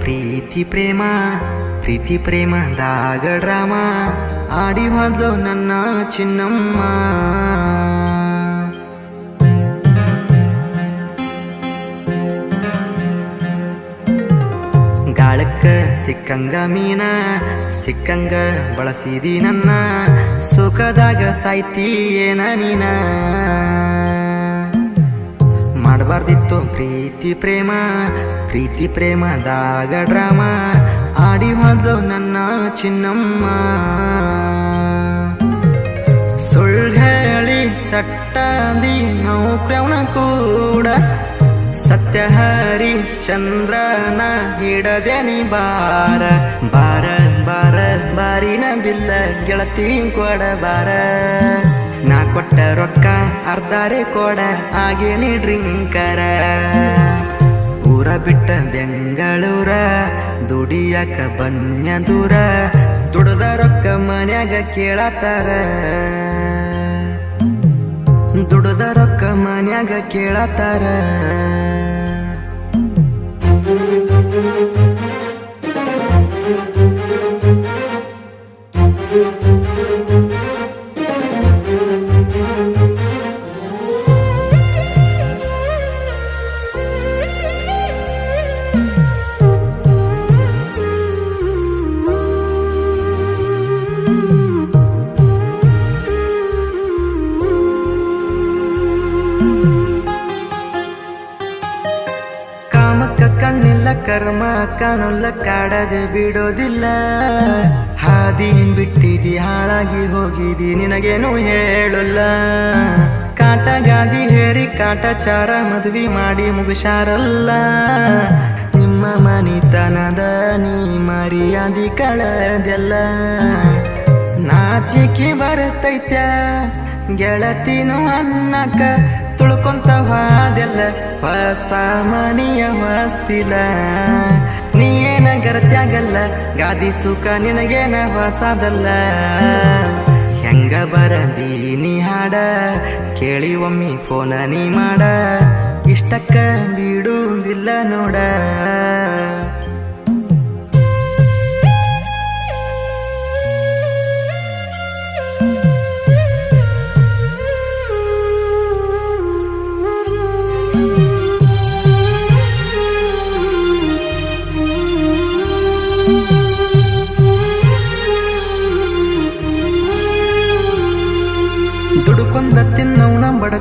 ಪ್ರೀತಿ ಪ್ರೇಮ, ಪ್ರೀತಿ ಪ್ರೇಮದಾಗ ಡ್ರಾಮ ಆಡಿ ಹೋದ್ಲು ನನ್ನ ಚಿನ್ನಮ್ಮ. ಗಾಳಕ್ಕ ಸಿಕ್ಕಂಗ ಮೀನ, ಸಿಕ್ಕಂಗ ಬಳಸಿದಿ ನನ್ನ, ಸುಖದಾಗ ಸಾಯ್ತಿ ಏನ ನೀನ? ಮಾಡಬಾರ್ದಿತ್ತು ಪ್ರೀತಿ ಪ್ರೇಮ, ಪ್ರೀತಿ ಪ್ರೇಮದಾಗ ಡ್ರಾಮ. ಆಡಿ ಹೋದ್ಲು ನನ್ನ ಚಿನ್ನಮ್ಮ. ಸುಳ್ಳು ಹೇಳಿ ಸಟ್ಟಾದಿ ನೌಕ್ರವನ ಕೂಡ. ಸತ್ಯ ಹರಿಶ್ಚಂದ್ರನ ಹಿಡದೆನಿ ಬಾರ. ಬಾರ ಬಾರ, ಬಾರಿನ ಬಿಲ್ಲ ಗೆಳತಿ ಕೊಡ ಬಾರ ನಾ ಕೊಟ್ಟ ರೊಕ್ಕ ಅರ್ಧಾರೆ ಕೊಡ ಹಾಗೇನೆ ಡ್ರಿಂಕರ ಊರ ಬಿಟ್ಟ ಬೆಂಗಳೂರ, ದುಡಿಯಕ ಬನ್ಯ ದೂರ, ದುಡದ ರೊಕ್ಕ ಮನ್ಯಾಗ ಕೇಳತ್ತಾರ. ದುಡದ ರೊಕ್ಕ ಮನ್ಯಾಗ ಕೇಳತ್ತಾರ. ಕರ್ಮ ಕಾಣಲ್ಲ ಕಾಡದೆ ಬಿಡೋದಿಲ್ಲ. ಹಾದಿ ಬಿಟ್ಟಿದಿ, ಹಾಳಾಗಿ ಹೋಗಿದಿ, ನಿನಗೇನು ಹೇಳಲ್ಲ. ಕಾಟ ಗಾದಿ ಹೇರಿ, ಕಾಟಾಚಾರ ಮದ್ವಿ ಮಾಡಿ ಮುಗಿಸಾರಲ್ಲ. ನಿಮ್ಮ ಮನಿತನದ ನೀ ಮರ್ಯಾದಿ ಕಳದೆಲ್ಲ. ನಾಚಿಕೆ ಬರತೈತ್ಯ? ಗೆಳತಿನೂ ಅನ್ನಕ ತುಳ್ಕೊಂತ ಹೋದೆಲ್ಲ ಹೊಸ ಮನೆಯ ಹೊಸ್ತಿಲ. ನೀ ಏನ ಗರತ್ಯಾಗಲ್ಲ? ಗಾದಿ ಸುಖ ನಿನಗೇನ ಹೊಸದಲ್ಲ? ಹೆಂಗ ಬರದೀನಿ ಹಾಡ? ಕೇಳಿ ಒಮ್ಮಿ ಫೋನ ನೀ ಮಾಡ. ಇಷ್ಟಕ್ಕ ಬಿಡುವುದಿಲ್ಲ ನೋಡ.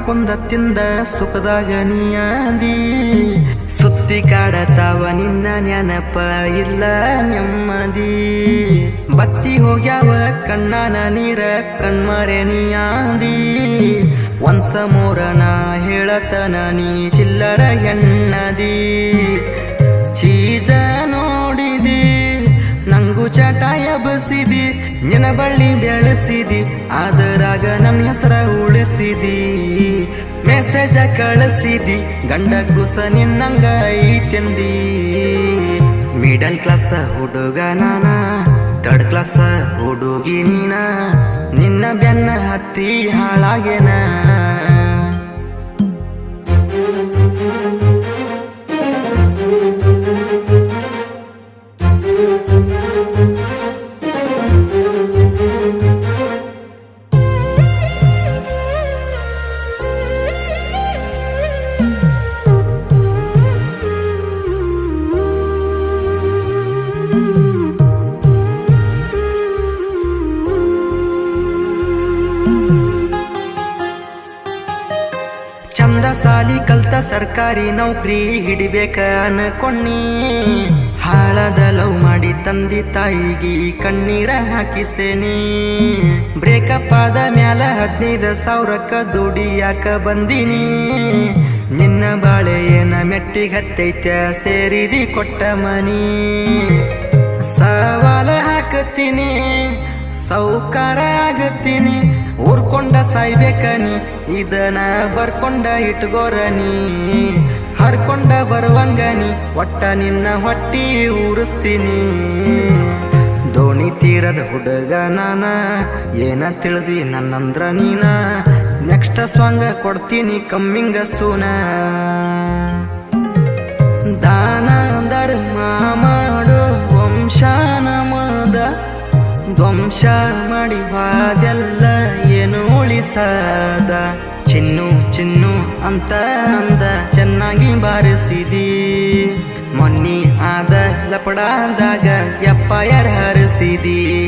ಬಡಕೊಂದ ತಿಂದ ಸುಖದಾಗ ನೀ ಸುತ್ತಿ ಕಾಡತಾವ ನಿನ್ನ ನೆನಪ ಇಲ್ಲ ನೆಮ್ಮದಿ. ಬತ್ತಿ ಹೋಗ್ಯಾವ ಕಣ್ಣನ ನೀರ ಕಣ್ಮರೆ ನೀ ಒಂದ್ಸ ಮೋರನ ಹೇಳತನ ನೀ ಚಿಲ್ಲರ ಹೆಣ್ಣದಿ. ಚೀಜ ನೋಡಿದಿ, ನಂಗು ಚಟಾಯ ಎಬಸಿದಿ ನಿನ ಬಳ್ಳಿ ಬೆಳೆಸಿದಿ ಅದರಾಗ ನನ್ನ ಹೆಸರ ಉಳಿಸಿದಿ. ಮೆಸೇಜ ಕಳಿಸಿದಿ ಗಂಡ ಕುಸ ನಿನ್ನಂಗ ಐತೆಂದಿ ಮಿಡಲ್ ಕ್ಲಾಸ್ ಹುಡುಗ ನಾನ ಥರ್ಡ್ ಕ್ಲಾಸ್ ಹುಡುಗಿ ನೀನ. ನಿನ್ನ ಬೆನ್ನ ಹತ್ತಿ ಹಾಳಾಗೇನ? ಸರ್ಕಾರಿ ನೌಕರಿ ಹಿಡಿಬೇಕ ಅನ್ಕೊಂಡಿ. ಹಾಳದ ಲವ್ ಮಾಡಿ ತಂದಿ ತಾಯಿಗಿ ಕಣ್ಣೀರ ಹಾಕಿಸೇನಿ. ಬ್ರೇಕಪ್ ಆದ ಮ್ಯಾಲ ಹದಿನೈದು ಸಾವಿರಕ್ಕ ದುಡಿಯಾಕ ಬಂದಿನಿ. ನಿನ್ನ ಬಾಳೆ ಏನ ಮೆಟ್ಟಿಗೆ ಹತ್ತೈತ್ಯ ಸೇರಿದಿ ಕೊಟ್ಟ ಮನಿ. ಸವಾಲ ಹಾಕತ್ತೀನಿ ಬರ್ಕೊಂಡ ಸಾಯ್ಬೇಕನಿ ಇದನ ಬರ್ಕೊಂಡ ಇಟ್ಗೋರನಿ. ಹರ್ಕೊಂಡ ಬರುವಂಗನಿ, ಒಟ್ಟ ನಿನ್ನ ಹೊಟ್ಟಿ ಊರಿಸ್ತೀನಿ. ದೋಣಿ ತೀರದ ಹುಡುಗ ನಾನ, ಏನ ತಿಳಿದಿ ನನ್ನಂದ್ರ ನೀನ. ನೆಕ್ಸ್ಟ್ ಸಾಂಗ್ ಕೊಡ್ತೀನಿ ಕಮ್ಮಿಂಗ ಸೂನ. ದಾನ, ಧರ್ಮ ಮಾಡೋ ವಂಶ ನಮದ. ಧ್ವಂಸ ಮಾಡಿ ಬಾದೆಲ್ಲ ಸದ. ಚಿನ್ನು ಚಿನ್ನು ಅಂತ ಅಂದ ಚೆನ್ನಾಗಿ ಬಾರಿಸಿದಿ. ಮೊನ್ನಿ ಆದ ಲಪಡಾದಾಗ ಎಪ್ಪ ಯಾರು ಹರಿಸಿದೀ?